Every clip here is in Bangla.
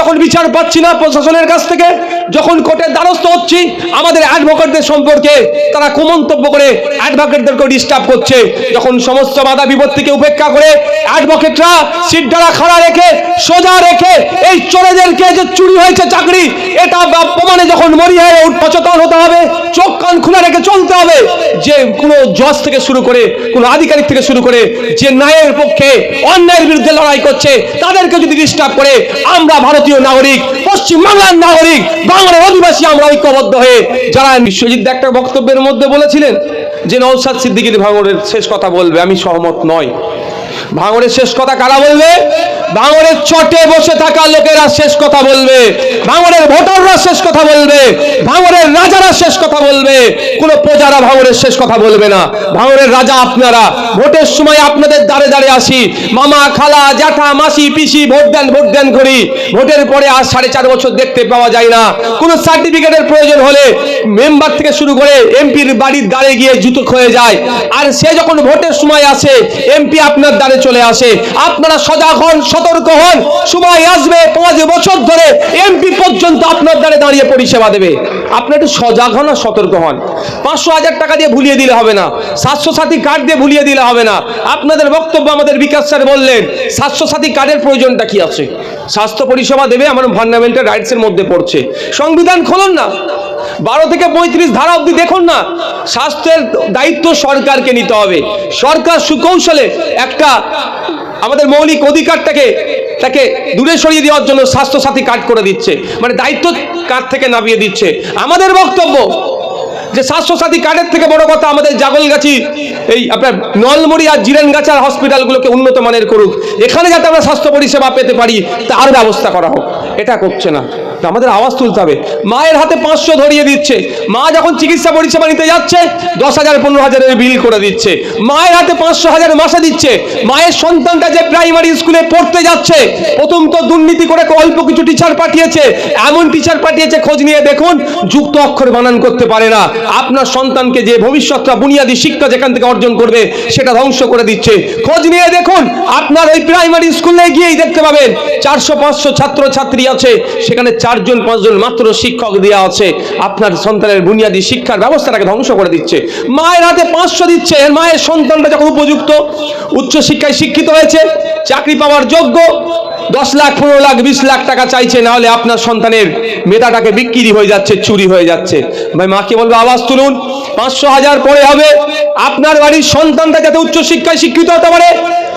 যখন বিচার পাচ্ছি না প্রশাসনের কাছ থেকে, যখন কোর্টের দ্বারস্থ হচ্ছি, আমাদের অ্যাডভোকেটদের সম্পর্কে তারা কুমন্তব্য করে অ্যাডভোকেটদেরকে ডিস্টার্ব করছে। যখন সমস্ত বাধা বিপত্তিকে উপেক্ষা করে অ্যাডভোকেটরা সিটডারা খাড়া রেখে, সোজা রেখে এই চোরেদেরকে যে চুরি হয়েছে চাকরি, এটা প্রমাণে যখন মরি হয়ে সচেতন হতে হবে, চোখ কান খুলে রেখে চলতে হবে। যে কোনো জজ থেকে শুরু করে, কোনো আধিকারিক থেকে শুরু করে, যে ন্যায়ের পক্ষে অন্যায়ের বিরুদ্ধে লড়াই করছে, তাদেরকে যদি ডিস্টার্ব করে, আমরা ভারতীয় নাগরিক পশ্চিম বাংলার নাগরিক, বাংলার অধিবাসী আমরা ঐক্যবদ্ধ হয়ে যারা বিশ্বজিৎ একটা বক্তব্যের মধ্যে বলেছিলেন যে নৌসাদ সিদ্দিকির ভাঙড়ের শেষ কথা বলবে, আমি সহমত নয় ভাঙড়ের শেষ কথা কারা বলবে? ভাঙড়ের চটে বসে থাকা লোকেরা শেষ কথা বলবে। ভাঙড়ের ভোটাররা শেষ কথা বলবে। ভাঙড়ের রাজারা শেষ কথা বলবে। কোন প্রজারা ভাঙড়ের শেষ কথা বলবে না। ভাঙড়ের রাজা আপনারা। ভোটের সময় আপনাদের দাঁড়ে দাঁড়ে আসি। মামা, খালা, জ্যাঠা, মাসি, পিসি, ভোট দেন ভোট দেন করি। ভোটের পরে আর সাড়ে চার বছর দেখতে পাওয়া যায় না। কোনো সার্টিফিকেটের প্রয়োজন হলে মেম্বার থেকে শুরু করে এমপির বাড়ির দ্বারে গিয়ে জুতো ক্ষয়ে যায়। আর সে যখন ভোটের সময় আসে, এমপি আপনার দ্বারে চলে আসে। আপনারা সজাগ হন সতর্ক হন। সময় আসবে, পাঁচ বছর ধরে এমপি পর্যন্ত আপনার দ্বারে দাঁড়িয়ে পরিষেবা দেবে। আপনি একটু সজাগ হন সতর্ক হন। পাঁচশো হাজার টাকা দিয়ে ভুলিয়ে দিলে হবে না। সাতশো সাথী কার্ড দিয়ে ভুলিয়ে দিলে হবে না। আপনাদের বক্তব্য আমাদের বিকাশ স্যার বললেন সাতশো সাথী কার্ডের প্রয়োজনটা কি আছে? স্বাস্থ্য পরিষেবা দেবে, আমার ফান্ডামেন্টাল রাইটসের মধ্যে পড়ছে। সংবিধান খুলুন না? বারো থেকে পঁয়ত্রিশ ধারা অবধি দেখুন না, স্বাস্থ্যের দায়িত্ব সরকারকে নিতে হবে। সরকার সুকৌশলে একটা আমাদের মৌলিক অধিকারটাকে, তাকে দূরে সরিয়ে দেওয়ার জন্য স্বাস্থ্যসাথী কার্ড করে দিচ্ছে। মানে দায়িত্ব কার্ড থেকে নামিয়ে দিচ্ছে? আমাদের বক্তব্য যে স্বাস্থ্য সাথী কার্ডের থেকে বড় কথা আমাদের জাগলগাছি, এই আপনার নলমুড়ি আর জিরেনগাছার হসপিটালগুলোকে উন্নত মানের করুক। এখানে যাতে আমরা স্বাস্থ্য পরিষেবা পেতে পারি, তার ব্যবস্থা করা হোক। এটা করছে না। আমাদের আওয়াজ তুলতে হবে। মায়ের হাতে পাঁচশো ধরিয়ে দিচ্ছে। মা যখন চিকিৎসা পরিষেবা নিতে যাচ্ছে, দশ হাজার, পনেরো হাজারের বিল করে দিচ্ছে। মায়ের হাতে পাঁচশো হাজার মাসে দিচ্ছে। মায়ের সন্তানটা যে প্রাইমারি স্কুলে পড়তে যাচ্ছে, প্রথম তো দুর্নীতি করে অল্প কিছু টিচার পাঠিয়েছে। এমন টিচার পাঠিয়েছে, খোঁজ নিয়ে দেখুন, যুক্ত অক্ষর বানান করতে পারে না। আপনার সন্তানকে যে ভবিষ্যৎটা বুনিয়াদী শিক্ষা যেখান থেকে অর্জন করবে, সেটা ধ্বংস করে দিচ্ছে। খোঁজ নিয়ে দেখুন, আপনার ওই প্রাইমারি স্কুলে গিয়েই দেখতে পাবেন, চারশো পাঁচশো ছাত্র ছাত্রী আছে, সেখানে চারজন, পাঁচজন মাত্র শিক্ষক দেওয়া আছে। আপনার সন্তানের বুনিয়াদী শিক্ষার ব্যবস্থাটাকে ধ্বংস করে দিচ্ছে। মায়ের হাতে পাঁচশো দিচ্ছে, এর মায়ের সন্তানটা যখন উপযুক্ত উচ্চ শিক্ষায় শিক্ষিত হয়েছে, চাকরি পাওয়ার যোগ্য দশ লাখ, পনেরো লাখ, বিশ লাখ টাকা চাইছে, না হলে আপনার সন্তানের মেধাটাকে বিক্রি হয়ে যাচ্ছে, চুরি হয়ে যাচ্ছে। ভাই, মাকে বলব, আওয়াজ তুলুন। পাঁচশো হাজার পরে হবে। আপনার বাড়ির সন্তানটা যাতে উচ্চ শিক্ষায় শিক্ষিত হতে পারে,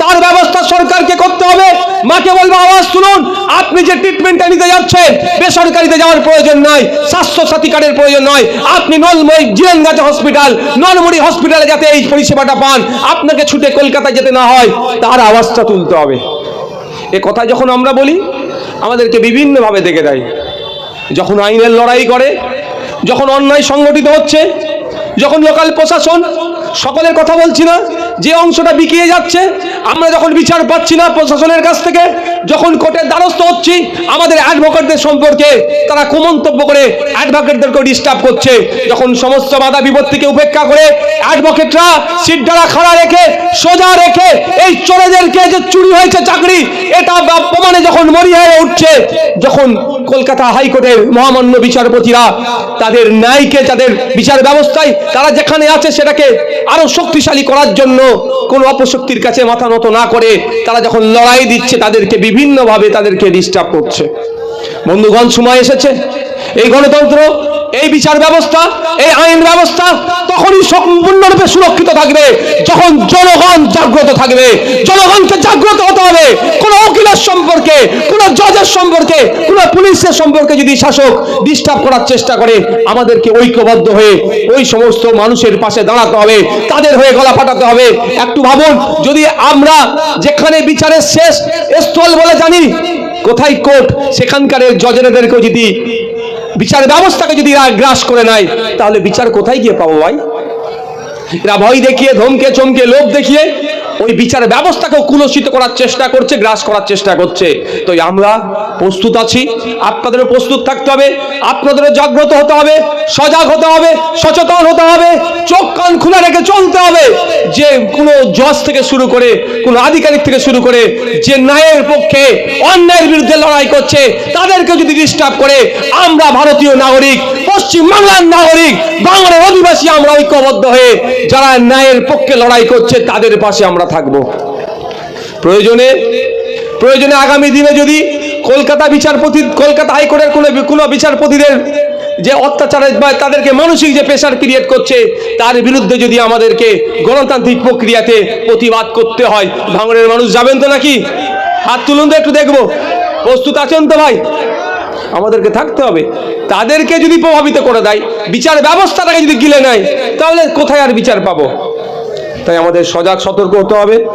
তার ব্যবস্থা সরকারকে করতে হবে। মাকে বলব, আওয়াজ তুলুন। আপনি যে ট্রিটমেন্টটা নিতে যাচ্ছেন, বেসরকারিতে যাওয়ার প্রয়োজন নয় স্বাস্থ্য সাথী কার্ডের প্রয়োজন নয়। আপনি নলমই জিরেনগাছা হসপিটাল নলমুড়ি হসপিটালে যাতে এই পরিষেবাটা পান। আপনাকে ছুটে কলকাতায় যেতে না হয়, তার আওয়াজটা তুলতে হবে। এ কথা যখন আমরা বলি, আমাদেরকে বিভিন্নভাবে দেখে দেয়। যখন আইনের লড়াই করে, যখন অন্যায় সংগঠিত হচ্ছে, যখন লোকাল প্রশাসন সকলের কথা বলছি না, যে অংশটা বিকিয়ে যাচ্ছে, আমরা যখন বিচার পাচ্ছি না প্রশাসনের কাছ থেকে, যখন কোর্টের দ্বারস্থ হচ্ছি, আমাদের অ্যাডভোকেটদের সম্পর্কে তারা কুমন্তব্য করে অ্যাডভোকেটদেরকে ডিস্টার্ব করছে। যখন সমস্ত বাধা বিপত্তিকে উপেক্ষা করে অ্যাডভোকেটরা সিটডারা খাড়া রেখে, সোজা রেখে এই চোরেদেরকে যে চুরি হয়েছে চাকরি, এটা প্রমাণে যখন মরি হয়ে উঠছে, যখন কলকাতা হাইকোর্টের মহামান্য বিচারপতিরা তাদের ন্যায়কে, তাদের বিচার ব্যবস্থায় তারা যেখানে আছে সেটাকে আরও শক্তিশালী করার জন্য কোন অপশক্তির কাছে মাথা নত না করে তারা যখন লড়াই দিচ্ছে, তাদেরকে বিভিন্নভাবে তাদেরকে ডিস্টার্ব করছে। বন্ধুগণ, সময় এসেছে। এই গণতন্ত্র, এই বিচার ব্যবস্থা, এই আইন ব্যবস্থা তখনই সম্পূর্ণরূপে সুরক্ষিত থাকবে। যখন জনগণ জাগ্রত থাকবে, জনগণকে জাগ্রত হতে হবে। কোন উকিলের সম্পর্কে, কোন জজের সম্পর্কে, কোন পুলিশের সম্পর্কে যদি শাসক ডিস্টার্ব করার চেষ্টা করে, আমাদেরকে ঐক্যবদ্ধ হয়ে ওই সমস্ত মানুষের পাশে দাঁড়াতে হবে, তাদের হয়ে গলা ফাটাতে হবে। একটু ভাবুন, যদি আমরা যেখানে বিচারের শেষ স্থল বলে জানি, কোথায় কোর্ট সেখানকার জজেরাদেরকেও যদি বিচার ব্যবস্থাকে যদি গ্রাস করে নেয়, তাহলে বিচার কোথায় গিয়ে পাবো ভাই? এরা ভয় দেখিয়ে, ধমকে, চমকে, লোভ দেখিয়ে ওই বিচার ব্যবস্থাকেও কুলসিত করার চেষ্টা করছে, গ্রাস করার চেষ্টা করছে। তো আমরা প্রস্তুত আছি, আপনাদেরও প্রস্তুত থাকতে হবে, আপনাদেরও জাগ্রত হতে হবে, সজাগ হতে হবে, সচেতন হতে হবে, চোখ কান খুলে রেখে চলতে হবে। যে কোনো জজ থেকে শুরু করে, কোনো আধিকারিক থেকে শুরু করে, যে ন্যায়ের পক্ষে অন্যায়ের বিরুদ্ধে লড়াই করছে, তাদেরকে যদি ডিস্টার্ব করে, আমরা ভারতীয় নাগরিক পশ্চিম বাংলার নাগরিক, বাংলার অধিবাসী আমরা ঐক্যবদ্ধ হয়ে যারা ন্যায়ের পক্ষে লড়াই করছে, তাদের পাশে আমরা থাকব। প্রয়োজনে প্রয়োজনে আগামী দিনে যদি কলকাতা বিচারপতি, কলকাতা হাইকোর্টের কোনো কোনো বিচারপতিদের যে অত্যাচারের বা তাদেরকে মানসিক যে প্রেশার ক্রিয়েট করছে, তার বিরুদ্ধে যদি আমাদেরকে গণতান্ত্রিক প্রক্রিয়াতে প্রতিবাদ করতে হয় ভাঙড়ের মানুষ যাবেন তো নাকি? হাত তুলুন তো একটু দেখব। প্রস্তুত আছেন তো ভাই? আমাদেরকে থাকতে হবে। তাদেরকে যদি প্রভাবিত করে দেয়, বিচার ব্যবস্থাটাকে যদি গিলে নেয়, তাহলে কোথায় আর বিচার পাবো? তাই আমাদের সজাগ সতর্ক হতে হবে।